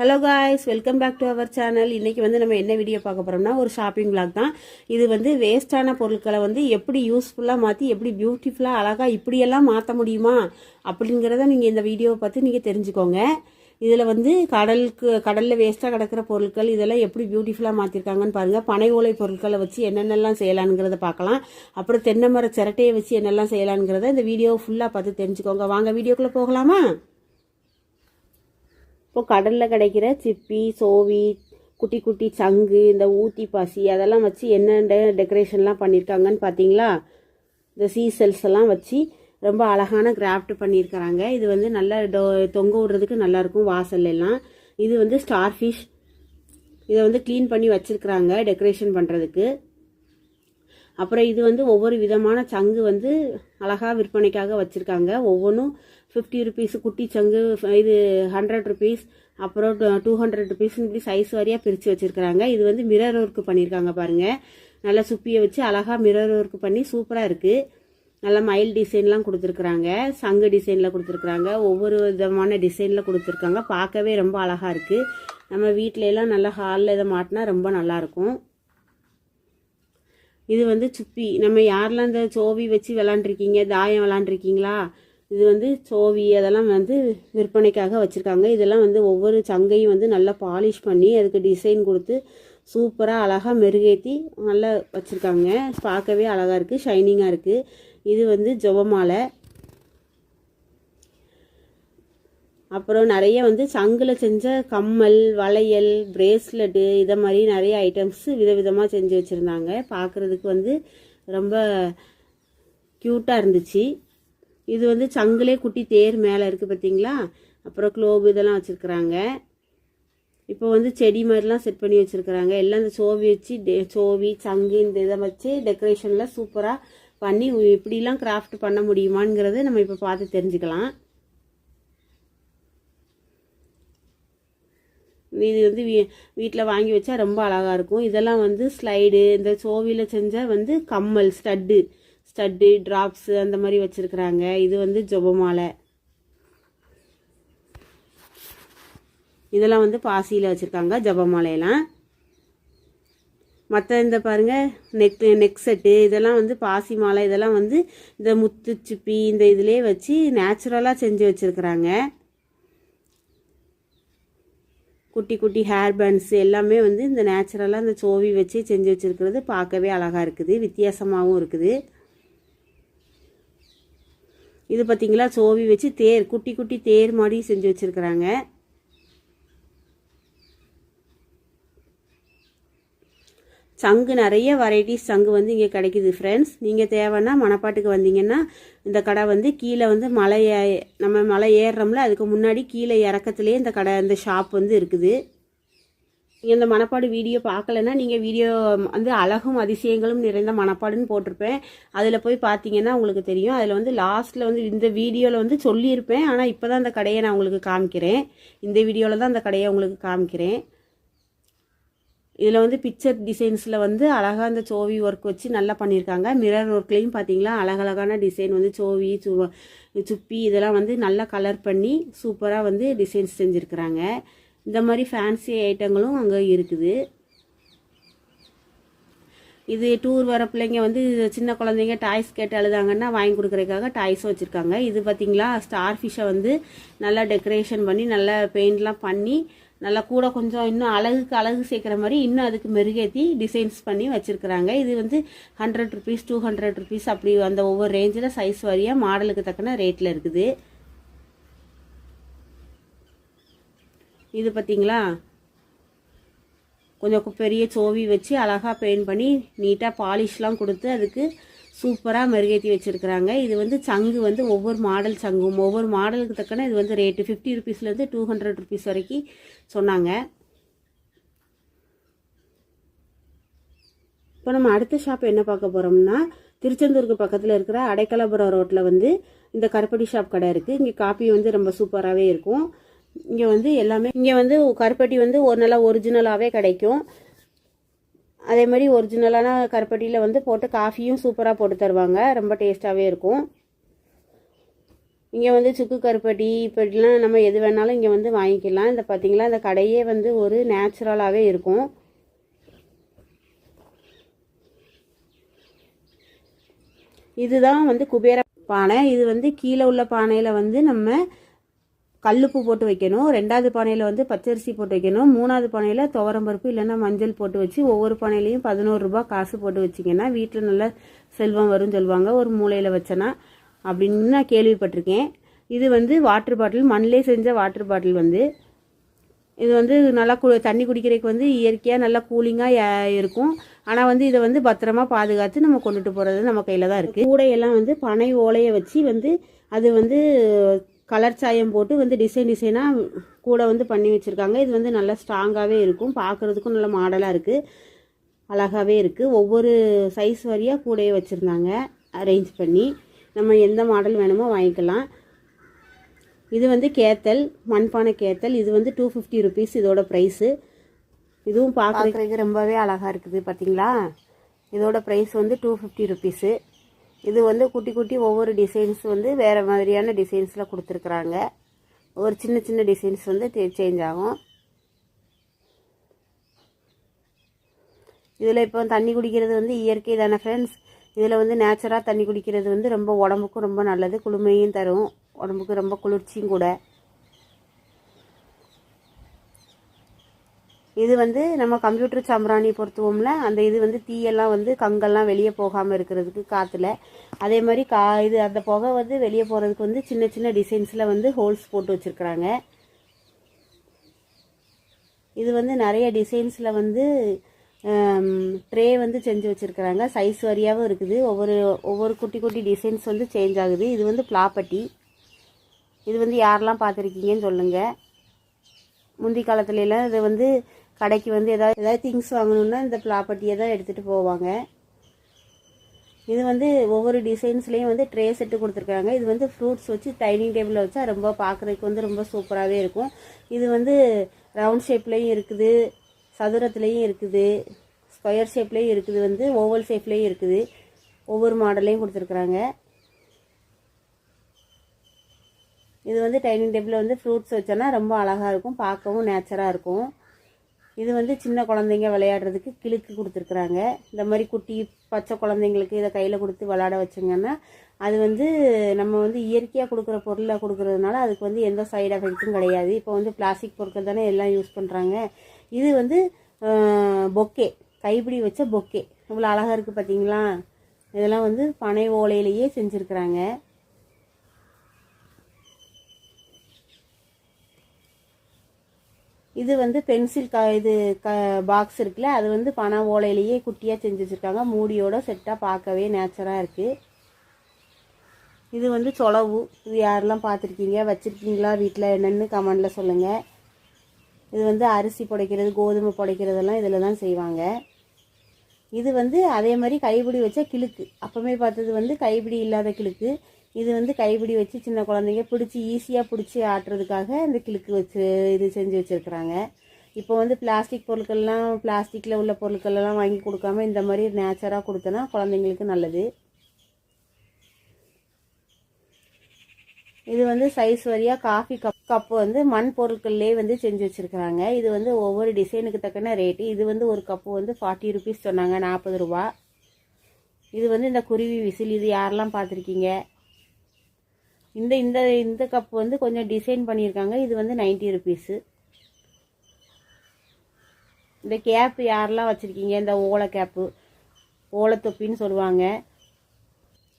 Hello guys welcome back to our channel இன்றைக்கி வந்து நம்ம என்ன வீடியோ பார்க்க போகிறோம்னா ஒரு ஷாப்பிங் பிளாக் தான். இது வந்து வேஸ்டான பொருட்களை வந்து எப்படி யூஸ்ஃபுல்லாக மாற்றி எப்படி பியூட்டிஃபுல்லாக அழகாக இப்படியெல்லாம் மாற்ற முடியுமா அப்படிங்கிறத நீங்கள் இந்த வீடியோவை பார்த்து நீங்கள் தெரிஞ்சுக்கோங்க. இதில் வந்து கடலுக்கு கடலில் வேஸ்ட்டாக கிடக்கிற பொருட்கள் இதெல்லாம் எப்படி பியூட்டிஃபுல்லாக மாற்றிருக்காங்கன்னு பாருங்கள் பனை ஓலை பொருட்களை வச்சு என்னென்னலாம் செய்யலாங்கிறத பார்க்கலாம். அப்புறம் தென்னை மர சிரட்டையை வச்சு என்னெல்லாம் செய்யலாங்கிறத இந்த வீடியோவை ஃபுல்லாக பார்த்து தெரிஞ்சுக்கோங்க. வாங்க வீடியோக்குள்ளே போகலாமா? இப்போ கடலில் கிடைக்கிற சிப்பி சோவி குட்டி குட்டி சங்கு இந்த ஊத்தி பாசி அதெல்லாம் வச்சு என்னென்ன டெக்கரேஷன்லாம் பண்ணியிருக்காங்கன்னு பார்த்தீங்களா இந்த சீசல்ஸ் எல்லாம் வச்சு ரொம்ப அழகான கிராஃப்ட் பண்ணியிருக்கிறாங்க இது வந்து நல்லா டோ தொங்க விடுறதுக்கு நல்லாயிருக்கும் வாசல்ல எல்லாம். இது வந்து ஸ்டார் ஃபிஷ் இதை வந்து க்ளீன் பண்ணி வச்சுருக்குறாங்க டெக்கரேஷன் பண்ணுறதுக்கு அப்புறம் இது வந்து ஒவ்வொரு விதமான சங்கு வந்து அழகாக விற்பனைக்காக வச்சுருக்காங்க. ஒவ்வொன்றும் ஃபிஃப்டி ருபீஸ் குட்டி சங்கு இது ஹண்ட்ரட் ருபீஸ் அப்புறம் டூ ஹண்ட்ரட் ருபீஸ்னு இப்படி சைஸ் வாரியாக பிரித்து வச்சுருக்காங்க இது வந்து மிரர் ஒர்க் பண்ணியிருக்காங்க பாருங்கள் நல்லா சுப்பியை வச்சு அழகாக மிரர் ஒர்க் பண்ணி சூப்பராக இருக்குது நல்லா மயில் டிசைன்லாம் கொடுத்துருக்குறாங்க. சங்கு டிசைனில் கொடுத்துருக்குறாங்க. ஒவ்வொரு விதமான டிசைனில் கொடுத்துருக்காங்க. பார்க்கவே ரொம்ப அழகாக இருக்குது நம்ம வீட்டிலலாம் நல்லா ஹாலில் இதை மாட்டினா ரொம்ப நல்லாயிருக்கும் இது வந்து சுப்பி. நம்ம யாரெல்லாம் இந்த சோவி வச்சு விளாண்டுருக்கீங்க தாயம் விளாண்டுருக்கீங்களா? இது வந்து சோவி அதெல்லாம் வந்து விற்பனைக்காக வச்சுருக்காங்க. இதெல்லாம் வந்து ஒவ்வொரு சங்கையும் வந்து நல்லா பாலிஷ் பண்ணி அதுக்கு டிசைன் கொடுத்து சூப்பராக அழகாக மெருகேற்றி நல்லா வச்சுருக்காங்க. பார்க்கவே அழகாக இருக்குது ஷைனிங்காக இருக்குது இது வந்து ஜெபமாலை அப்புறம் நிறைய வந்து சங்கில் செஞ்ச கம்மல் வளையல் பிரேஸ்லெட்டு இதை மாதிரி நிறைய ஐட்டம்ஸ் விதவிதமாக செஞ்சு வச்சுருந்தாங்க. பார்க்குறதுக்கு வந்து ரொம்ப க்யூட்டாக இருந்துச்சு. இது வந்து சங்கிலே குட்டி தேர் மேலே இருக்குது பார்த்தீங்களா அப்புறம் க்ளோபு இதெல்லாம் வச்சுருக்குறாங்க. இப்போ வந்து செடி மாதிரிலாம் செட் பண்ணி வச்சுருக்குறாங்க. எல்லாம் இந்த சோவி வச்சு டெ சோவி சங்கு இந்த இதை வச்சு டெக்கரேஷனில் சூப்பராக பண்ணி இப்படிலாம் கிராஃப்ட் பண்ண முடியுமாங்கிறத நம்ம இப்போ பார்த்து தெரிஞ்சுக்கலாம். இது வந்து வீ வீட்டில் வாங்கி வச்சா ரொம்ப அழகாக இருக்கும். இதெல்லாம் வந்து ஸ்லைடு இந்த சோவியில் செஞ்ச வந்து கம்மல் ஸ்டட்டு ஸ்டட்டு ட்ராப்ஸு அந்த மாதிரி வச்சுருக்குறாங்க. இது வந்து ஜொபமாலை இதெல்லாம் வந்து பாசியில் வச்சுருக்காங்க ஜபமாலையெல்லாம் மற்ற இந்த பாருங்கள் நெக் நெக் செட்டு இதெல்லாம் வந்து பாசி மாலை இதெல்லாம் வந்து இந்த முத்து சிப்பி இந்த இதுலேயே வச்சு நேச்சுரலாக செஞ்சு வச்சுருக்குறாங்க. குட்டி குட்டி ஹேர் பேண்ட்ஸ் எல்லாமே வந்து இந்த நேச்சுரலாக இந்த சோவி வச்சு செஞ்சு வச்சுருக்கிறது பார்க்கவே அழகாக இருக்குது வித்தியாசமாகவும் இருக்குது. இது பார்த்தீங்களா சோவி வச்சு தேர் குட்டி குட்டி தேர் மாதிரி செஞ்சு வச்சுருக்குறாங்க. சங்கு நிறைய வெரைட்டிஸ் சங்கு வந்து இங்கே கிடைக்குது ஃப்ரெண்ட்ஸ் நீங்கள் தேவைன்னா மணப்பாட்டுக்கு வந்தீங்கன்னா இந்த கடை வந்து கீழே வந்து மலை நம்ம மலை ஏறுறோம்ல அதுக்கு முன்னாடி கீழே இறக்கத்துலேயே இந்த கடை இந்த ஷாப் வந்து இருக்குது. நீங்கள் இந்த மனப்பாடு வீடியோ பார்க்கலன்னா நீங்கள் வீடியோ வந்து அழகும் அதிசயங்களும் நிறைந்த மணப்பாடுன்னு போட்டிருப்பேன். அதில் போய் பார்த்தீங்கன்னா உங்களுக்கு தெரியும். அதில் வந்து லாஸ்ட்டில் வந்து இந்த வீடியோவில் வந்து சொல்லியிருப்பேன். ஆனால் இப்போ தான் அந்த கடையை நான் உங்களுக்கு காமிக்கிறேன். இந்த வீடியோவில் தான் அந்த கடையை உங்களுக்கு காமிக்கிறேன். இதில் வந்து பிக்சர் டிசைன்ஸில் வந்து அழகாக அந்த சோவி ஒர்க் வச்சு நல்லா பண்ணியிருக்காங்க. மிரர் ஒர்க்லேயும் பார்த்தீங்களா? அழகழகான டிசைன் வந்து சோவி சு சுப்பி இதெல்லாம் வந்து நல்லா கலர் பண்ணி சூப்பராக வந்து டிசைன்ஸ் செஞ்சுருக்குறாங்க. இந்த மாதிரி ஃபேன்சி ஐட்டங்களும் அங்கே இருக்குது. இது டூர் வர பிள்ளைங்க வந்து சின்ன குழந்தைங்க டாய்ஸ் கேட்டு அழுதாங்கன்னா வாங்கி கொடுக்குறதுக்காக டாய்ஸும் வச்சுருக்காங்க. இது பார்த்திங்களா ஸ்டார் ஃபிஷ்ஷை வந்து நல்லா டெக்கரேஷன் பண்ணி நல்லா பெயிண்ட்லாம் பண்ணி நல்லா கூட கொஞ்சம் இன்னும் அழகுக்கு அழகு சேர்க்குற மாதிரி இன்னும் அதுக்கு மெருகேற்றி டிசைன்ஸ் பண்ணி வச்சுருக்குறாங்க. இது வந்து hundred rupees two hundred rupees அப்படி அந்த ஒவ்வொரு ரேஞ்சில் சைஸ் வாரியாக மாடலுக்கு தக்கன ரேட்டில் இருக்குது. இது பார்த்தீங்களா கொஞ்சம் பெரிய சோவி வச்சு அழகாக பெயிண்ட் பண்ணி நீட்டாக பாலிஷ்லாம் கொடுத்து அதுக்கு சூப்பராக மெருகேற்றி வச்சுருக்குறாங்க. இது வந்து சங்கு வந்து ஒவ்வொரு மாடல் சங்கும். ஒவ்வொரு மாடலுக்கு தக்கன இது வந்து ரேட்டு ஃபிஃப்டி ருபீஸ்லேருந்து டூ ஹண்ட்ரட் ருபீஸ் வரைக்கும் சொன்னாங்க. இப்போ நம்ம அடுத்த ஷாப் என்ன பார்க்க போகிறோம்னா திருச்செந்தூருக்கு பக்கத்தில் இருக்கிற அடைக்கலபுரம் ரோட்டில் வந்து இந்த கருப்படி ஷாப் கடை இருக்குது இங்கே காப்பி வந்து ரொம்ப சூப்பராகவே இருக்கும். இங்கே வந்து எல்லாமே இங்கே வந்து கருப்பட்டி வந்து ஒரு நல்லா ஒரிஜினலாகவே கிடைக்கும். அதே மாதிரி ஒரிஜினலான கருப்பட்டியில் வந்து போட்டு காஃபியும் சூப்பராக போட்டு தருவாங்க. ரொம்ப டேஸ்ட்டாகவே இருக்கும். இங்கே வந்து சுக்கு கருப்பட்டி இப்படிலாம் நம்ம எது வேணாலும் இங்கே வந்து வாங்கிக்கலாம். இந்த பார்த்தீங்களா இந்த கடையே வந்து ஒரு நேச்சுரலாகவே இருக்கும். இதுதான் வந்து குபேர பானை. இது வந்து கீழே உள்ள பானையில் வந்து நம்ம கல்லுப்பு போட்டு வைக்கணும். ரெண்டாவது பானையில் வந்து பச்சரிசி போட்டு வைக்கணும். மூணாவது பானையில் துவரம்பருப்பு இல்லைன்னா மஞ்சள் போட்டு வச்சு ஒவ்வொரு பானையிலையும் பதினோரு ரூபா காசு போட்டு வச்சிங்கன்னா வீட்டில் நல்ல செல்வம் வரும்னு சொல்லுவாங்க. ஒரு மூலையில் வச்சேன்னா அப்படின்னு நான் கேள்விப்பட்டிருக்கேன். இது வந்து வாட்டர் பாட்டில் மண்ணிலே செஞ்ச வாட்டர் பாட்டில் வந்து. இது வந்து நல்லா கு தண்ணி குடிக்கிறதுக்கு வந்து இயற்கையாக நல்லா கூலிங்காக இருக்கும். ஆனால் வந்து இதை வந்து பத்திரமா பாதுகாத்து நம்ம கொண்டுட்டு போகிறது நம்ம கையில் தான் இருக்குது கூடையெல்லாம் வந்து பனை ஓலையை வச்சு வந்து அது வந்து கலர் சாயம் போட்டு வந்து டிசைன் டிசைனாக கூட வந்து பண்ணி வச்சுருக்காங்க. இது வந்து நல்லா ஸ்ட்ராங்காகவே இருக்கும். பார்க்குறதுக்கும் நல்ல மாடலாக இருக்குது அழகாகவே இருக்குது ஒவ்வொரு சைஸ் வரியாக கூடையே வச்சுருந்தாங்க. அரேஞ்ச் பண்ணி நம்ம எந்த மாடல் வேணுமோ வாங்கிக்கலாம். இது வந்து கேத்தல் மண்பானை கேத்தல். இது வந்து டூ ஃபிஃப்டி ருபீஸ் இதோட ப்ரைஸு இதுவும் பார்க்குறதுக்கு ரொம்பவே அழகாக இருக்குது பார்த்தீங்களா இதோட ப்ரைஸ் வந்து டூ ஃபிஃப்டி ருபீஸு இது வந்து குட்டி குட்டி ஒவ்வொரு டிசைன்ஸ் வந்து வேறு மாதிரியான டிசைன்ஸில் கொடுத்துருக்குறாங்க. ஒரு சின்ன சின்ன டிசைன்ஸ் வந்து சேஞ்ச் ஆகும். இதில் இப்போ தண்ணி குடிக்கிறது வந்து இயற்கை தானே ஃப்ரெண்ட்ஸ் இதில் வந்து நேச்சராக தண்ணி குடிக்கிறது வந்து ரொம்ப உடம்புக்கும் ரொம்ப நல்லது குளுமையும் தரும். உடம்புக்கு ரொம்ப குளிர்ச்சியும் கூட. இது வந்து நம்ம கம்ப்யூட்டர் சாம்பிராணி பொருத்துவோம்ல அந்த இது வந்து தீயெல்லாம் வந்து கங்கெல்லாம் வெளியே போகாமல் இருக்கிறதுக்கு காற்றுல அதே மாதிரி கா இது அந்த புகை வந்து வெளியே போகிறதுக்கு வந்து சின்ன சின்ன டிசைன்ஸில் வந்து ஹோல்ஸ் போட்டு வச்சுருக்குறாங்க. இது வந்து நிறைய டிசைன்ஸில் வந்து ட்ரே வந்து செஞ்சு வச்சுருக்குறாங்க. சைஸ் வரியாகவும் இருக்குது. ஒவ்வொரு ஒவ்வொரு குட்டி குட்டி டிசைன்ஸ் வந்து சேஞ்ச் ஆகுது. இது வந்து பிளாப்பட்டி இது வந்து யாரெல்லாம் பார்த்துருக்கீங்கன்னு சொல்லுங்கள் முந்தி காலத்துலலாம் இது வந்து கடைக்கு வந்து ஏதாவது ஏதாவது திங்ஸ் வாங்கணுன்னா இந்த ப்ராப்பர்ட்டியை தான் எடுத்துகிட்டு போவாங்க. இது வந்து ஒவ்வொரு டிசைன்ஸ்லேயும் வந்து ட்ரே செட்டு கொடுத்துருக்காங்க. இது வந்து ஃப்ரூட்ஸ் வச்சு டைனிங் டேபிளில் வச்சா ரொம்ப பார்க்குறதுக்கு வந்து ரொம்ப சூப்பராகவே இருக்கும். இது வந்து ரவுண்ட் ஷேப்லேயும் இருக்குது சதுரத்துலேயும் இருக்குது ஸ்கொயர் ஷேப்லேயும் இருக்குது வந்து ஓவல் ஷேப்லேயும் இருக்குது. ஒவ்வொரு மாடல்லையும் கொடுத்துருக்குறாங்க. இது வந்து டைனிங் டேபிளில் வந்து ஃப்ரூட்ஸ் வச்சோன்னா ரொம்ப அழகாக இருக்கும் பார்க்கவும் நேச்சராக இருக்கும். இது வந்து சின்ன குழந்தைங்க விளையாடுறதுக்கு கிழுக்கு கொடுத்துருக்குறாங்க. இந்த மாதிரி குட்டி பச்சை குழந்தைங்களுக்கு இதை கையில் கொடுத்து விளாட வச்சிங்கன்னா அது வந்து நம்ம வந்து இயற்கையாக கொடுக்குற பொருளை கொடுக்குறதுனால அதுக்கு வந்து எந்த சைடு எஃபெக்ட்டும் கிடையாது. இப்போ வந்து பிளாஸ்டிக் பொருட்கள் தானே எல்லாம் யூஸ் பண்ணுறாங்க இது வந்து பொக்கே கைப்பிடி வச்ச பொக்கே. இவ்வளோ அழகாக இருக்குது பார்த்தீங்களா இதெல்லாம் வந்து பனை ஓலையிலேயே செஞ்சுருக்குறாங்க. இது வந்து பென்சில் க இது க பாக்ஸ் இருக்குல்ல அது வந்து பனை ஓலையிலேயே குட்டியாக செஞ்சு வச்சுருக்காங்க. மூடியோட செட்டாக பார்க்கவே நேச்சராக இருக்குது இது வந்து சொலவு. இது யாரெல்லாம் பார்த்துருக்கீங்க? வச்சுருக்கீங்களா? வீட்டில் என்னென்னு கமெண்டில் சொல்லுங்கள் இது வந்து அரிசி புடைக்கிறது கோதுமை புடைக்கிறதெல்லாம் இதில் தான் செய்வாங்க. இது வந்து அதே மாதிரி கைப்பிடி வச்ச கிழுக்கு. அப்போமே பார்த்தது வந்து கைப்பிடி இல்லாத கிழுக்கு. இது வந்து கைப்பிடி வச்சு சின்ன குழந்தைங்க பிடிச்சி ஈஸியாக பிடிச்சி ஆட்டுறதுக்காக இந்த கிழுக்கு வச்சு இது செஞ்சு வச்சுருக்குறாங்க. இப்போ வந்து பிளாஸ்டிக் பொருட்கள்லாம் பிளாஸ்டிக்கில் உள்ள பொருட்கள்லாம் வாங்கி கொடுக்காம இந்த மாதிரி நேச்சராக கொடுத்தனா குழந்தைங்களுக்கு நல்லது. இது வந்து சைஸ் வரியாக காஃபி கப் கப்பு வந்து மண் பொருட்கள்லேயே வந்து செஞ்சு வச்சுருக்குறாங்க. இது வந்து ஒவ்வொரு டிசைனுக்கு தக்கன ரேட்டு இது வந்து ஒரு கப்பு வந்து ஃபார்ட்டி ருபீஸ் சொன்னாங்க நாற்பது ரூபா. இது வந்து இந்த குருவி விசில் இது யாரெல்லாம் பார்த்துருக்கீங்க? இந்த இந்த இந்த கப் வந்து கொஞ்சம் டிசைன் பண்ணியிருக்காங்க. இது வந்து நைன்ட்டி ருபீஸு இந்த கேப்பு யாரெல்லாம் வச்சுருக்கீங்க? இந்த ஓலை கேப்பு ஓலை தொப்பின்னு சொல்லுவாங்க.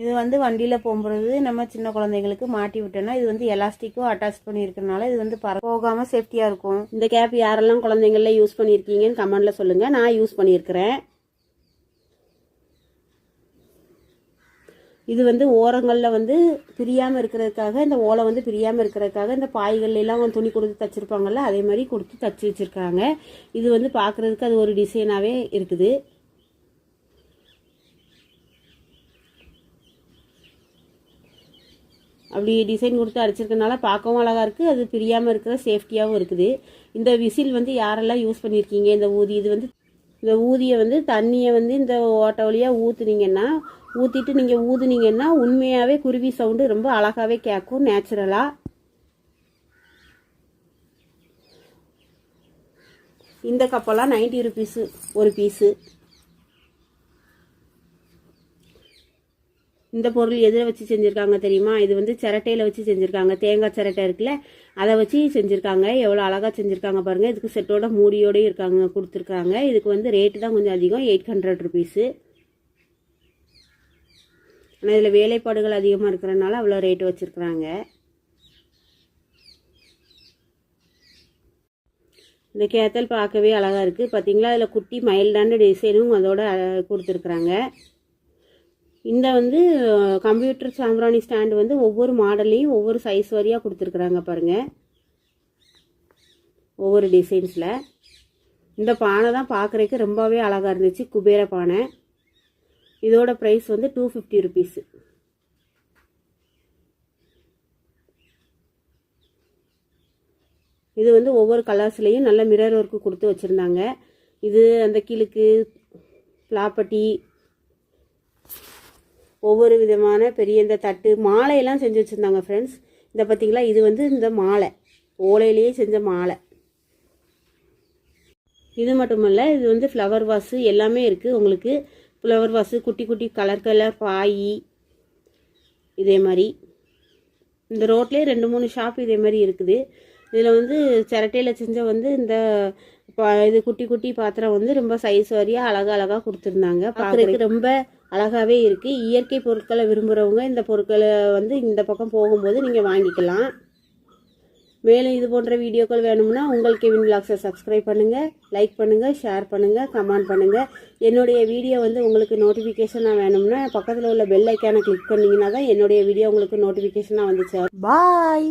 இது வந்து வண்டியில் போகும்போது நம்ம சின்ன குழந்தைங்களுக்கு மாட்டி விட்டோம்னா இது வந்து எலாஸ்டிக்கும் அட்டாச் பண்ணியிருக்கனால இது வந்து பற போகாமல் சேஃப்டியாக இருக்கும். இந்த கேப் யாரெல்லாம் குழந்தைங்கள யூஸ் பண்ணியிருக்கீங்கன்னு கமெண்டில் சொல்லுங்கள் நான் யூஸ் பண்ணியிருக்கிறேன். இது வந்து ஓரங்களில் வந்து பிரியாமல் இருக்கிறதுக்காக இந்த ஓலை வந்து பிரியாமல் இருக்கிறதுக்காக இந்த பாய்கள்லாம் துணி கொடுத்து தச்சிருப்பாங்கல்ல அதே மாதிரி கொடுத்து தச்சு வச்சுருக்காங்க. இது வந்து பார்க்குறதுக்கு அது ஒரு டிசைனாகவே இருக்குது. அப்படி டிசைன் கொடுத்து அடிச்சிருக்கனால பார்க்கவும் அழகாக இருக்குது அது பிரியாமல் இருக்கிற சேஃப்டியாகவும் இருக்குது. இந்த விசில் வந்து யாரெல்லாம் யூஸ் பண்ணியிருக்கீங்க இந்த ஊதி இது வந்து இந்த ஊதியை வந்து தண்ணியை வந்து இந்த ஓட்டை வழியாக ஊற்றுனீங்கன்னா ஊற்றிட்டு நீங்கள் ஊதுனீங்கன்னா உண்மையாகவே குருவி சவுண்டு ரொம்ப அழகாகவே கேட்கும் நேச்சுரலாக இந்த கப்பெல்லாம் நைன்ட்டி ருபீஸு ஒரு பீஸு இந்த பொருள் எதில் வச்சு செஞ்சுருக்காங்க தெரியுமா? இது வந்து சிரட்டையில் வச்சு செஞ்சுருக்காங்க. தேங்காய் சிரட்டை இருக்குல்ல அதை வச்சு செஞ்சுருக்காங்க. எவ்வளோ அழகாக செஞ்சுருக்காங்க பாருங்கள் இதுக்கு செட்டோட மூடியோடய இருக்காங்க கொடுத்துருக்காங்க. இதுக்கு வந்து ரேட்டு தான் கொஞ்சம் அதிகம் எயிட் ஹண்ட்ரட் ருபீஸு ஆனால் இதில் வேலைப்பாடுகள் அதிகமாக இருக்கிறனால அவ்வளோ ரேட்டு வச்சுருக்குறாங்க. இந்த கேத்தல் பார்க்கவே அழகாக இருக்குது பார்த்தீங்களா அதில் குட்டி மைல்டான டிசைனும் அதோட கொடுத்துருக்குறாங்க. இந்த வந்து கம்ப்யூட்டர் சாம்பிராணி ஸ்டாண்டு வந்து ஒவ்வொரு மாடல்லையும் ஒவ்வொரு சைஸ் வரியாக கொடுத்துருக்குறாங்க பாருங்கள் ஒவ்வொரு டிசைன்ஸில் இந்த பானை தான் பார்க்குறதுக்கு ரொம்பவே அழகாக இருந்துச்சு. குபேர பானை. இதோட ப்ரைஸ் வந்து டூ ஃபிஃப்டி ருபீஸு இது வந்து ஒவ்வொரு கலர்ஸ்லேயும் நல்ல மிரர் ஒர்க்கு கொடுத்து வச்சுருந்தாங்க. இது அந்த கிழுக்கு பிளாப்பட்டி ஒவ்வொரு விதமான பெரிய இந்த தட்டு மாலையெல்லாம் செஞ்சு வச்சுருந்தாங்க ஃப்ரெண்ட்ஸ் இந்த பார்த்திங்களா? இது வந்து இந்த மாலை. ஓலையிலேயே செஞ்ச மாலை. இது மட்டுமல்ல இது வந்து ஃப்ளவர் வாஸு எல்லாமே இருக்குது உங்களுக்கு ஃப்ளவர் வாஸு குட்டி குட்டி கலர் கலர் பாய். இதே மாதிரி. இந்த ரோட்லேயே ரெண்டு மூணு ஷாப் இதே மாதிரி இருக்குது. இதில் வந்து சிரட்டையில் செஞ்ச வந்து இந்த இது குட்டி குட்டி பாத்திரம் வந்து ரொம்ப சைஸ் வரியாக அழகா அழகாக கொடுத்துருந்தாங்க. பார்க்குறதுக்கு ரொம்ப அழகாகவே இருக்குது இயற்கை பொருட்களை விரும்புகிறவங்க இந்த பொருட்களை வந்து இந்த பக்கம் போகும்போது நீங்கள் வாங்கிக்கலாம். மேலும் இது போன்ற வீடியோக்கள் வேணும்னா உங்கள் கெவின் விலாக்ஸை சப்ஸ்கிரைப் பண்ணுங்கள் லைக் பண்ணுங்கள் ஷேர் பண்ணுங்கள் கமெண்ட் பண்ணுங்கள் என்னுடைய வீடியோ வந்து உங்களுக்கு நோட்டிஃபிகேஷனாக வேணும்னா பக்கத்தில் உள்ள பெல் ஐக்கானை கிளிக் பண்ணிங்கன்னா தான் என்னுடைய வீடியோ உங்களுக்கு நோட்டிஃபிகேஷனாக வந்துச்சு. பாய்